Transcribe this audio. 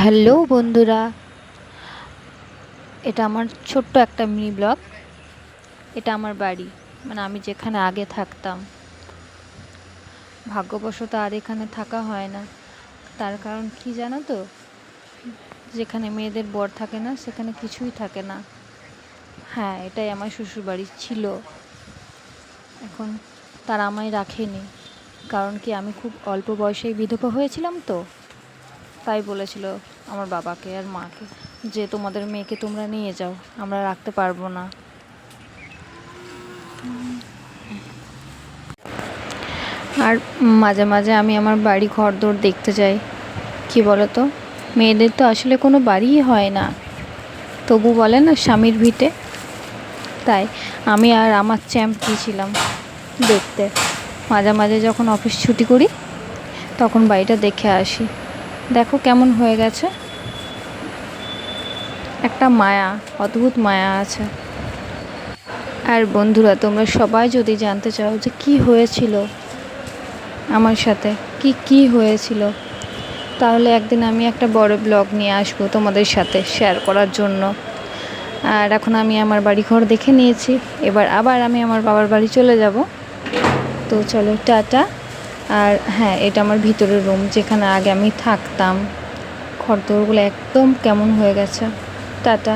Hello বন্ধুরা, এটা আমার ছোট্ট একটা মিনি ব্লগ এটা আমার বাড়ি মানে আমি যেখানে আগে থাকতাম। ভাগ্যবশত আর এখানে থাকা হয় না। তার কারণ কি জানো তো? যেখানে মেয়েদের বর থাকে না, সেখানে কিছুই থাকে না। হ্যাঁ এটাই আমার শ্বশুর বাড়ি ছিল। এখন তারা আমায় রাখেনি। কারণ কি, আমি খুব অল্প বয়সেই বিধবা হয়েছিলাম তো? তাই বলেছিল আমার বাবাকে আর মাকে যে তোমাদের মেয়েকে তোমরা নিয়ে যাও, আমরা রাখতে পারব না। আর মাঝে মাঝে আমি আমার বাড়ি ঘর দোর দেখতে যাই, কি বলো তো মেয়েদের তো আসলে কোনো বাড়িই হয় না। তবু বলে না স্বামীর ভিটে? তাই আমি আর আমার চ্যাম্প গিয়েছিলাম দেখতে। মাঝে মাঝে যখন অফিস ছুটি করি, তখন বাড়িটা দেখে আসি। দেখো কেমন হয়ে গেছে। একটা মায়া, অদ্ভুত মায়া আছে। আর বন্ধুরা, তোমরা সবাই যদি জানতে চাও যে কি হয়েছিল আমার সাথে, কি কি হয়েছিল, তাহলে একদিন আমি একটা বড় ব্লগ নিয়ে আসব তোমাদের সাথে শেয়ার করার জন্য। আর এখন আমি আমার বাড়ি ঘর দেখে নিয়েছি, এবার আবার আমি আমার বাবার বাড়ি চলে যাব। তো চলো, টাটা। আর হ্যাঁ এটা আমার ভিতরের রুম যেখানে আগে আমি থাকতাম। ঘরদোরগুলো একদম কেমন হয়ে গেছে। টাটা।